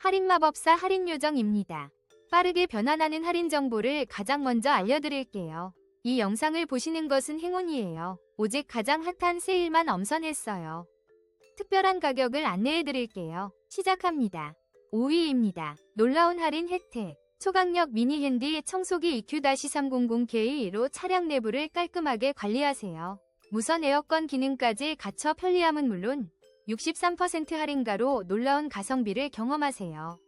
할인마법사 할인요정입니다. 빠르게 변환하는 할인 정보를 가장 먼저 알려드릴게요. 이 영상을 보시는 것은 행운이에요. 오직 가장 핫한 세일만 엄선했어요. 특별한 가격을 안내해드릴게요. 시작합니다. 5위입니다. 놀라운 할인 혜택. 초강력 미니 핸디 청소기 EQ-300K로 차량 내부를 깔끔하게 관리하세요. 무선 에어컨 기능까지 갖춰 편리함은 물론 63% 할인가로 놀라운 가성비를 경험하세요.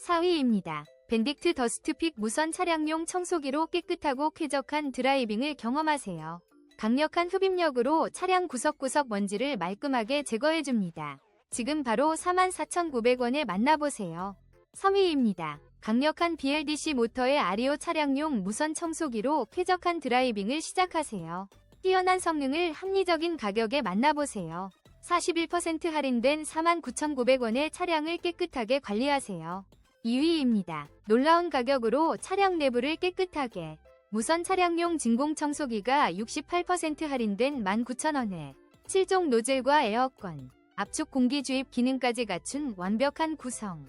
4위입니다. 밴딕트 더스트픽 무선 차량용 청소기로 깨끗하고 쾌적한 드라이빙을 경험하세요. 강력한 흡입력으로 차량 구석구석 먼지를 말끔하게 제거해줍니다. 지금 바로 44,900원에 만나보세요. 3위입니다. 강력한 BLDC 모터의 아리오 차량용 무선 청소기로 쾌적한 드라이빙을 시작하세요. 뛰어난 성능을 합리적인 가격에 만나보세요. 41% 할인된 49,900원의 차량을 깨끗하게 관리하세요. 2위입니다. 놀라운 가격으로 차량 내부를 깨끗하게 무선 차량용 진공 청소기가 68% 할인된 19,000원에 7종 노즐과 에어컨, 압축 공기 주입 기능까지 갖춘 완벽한 구성.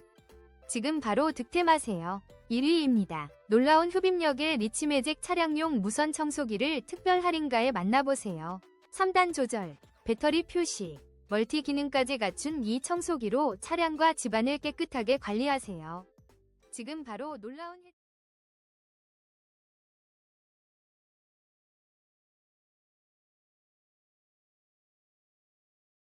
지금 바로 득템하세요. 1위입니다. 놀라운 흡입력의 리치매직 차량용 무선 청소기를 특별 할인가에 만나보세요. 3단 조절, 배터리 표시, 멀티 기능까지 갖춘 이 청소기로 차량과 집안을 깨끗하게 관리하세요. 지금 바로 놀라운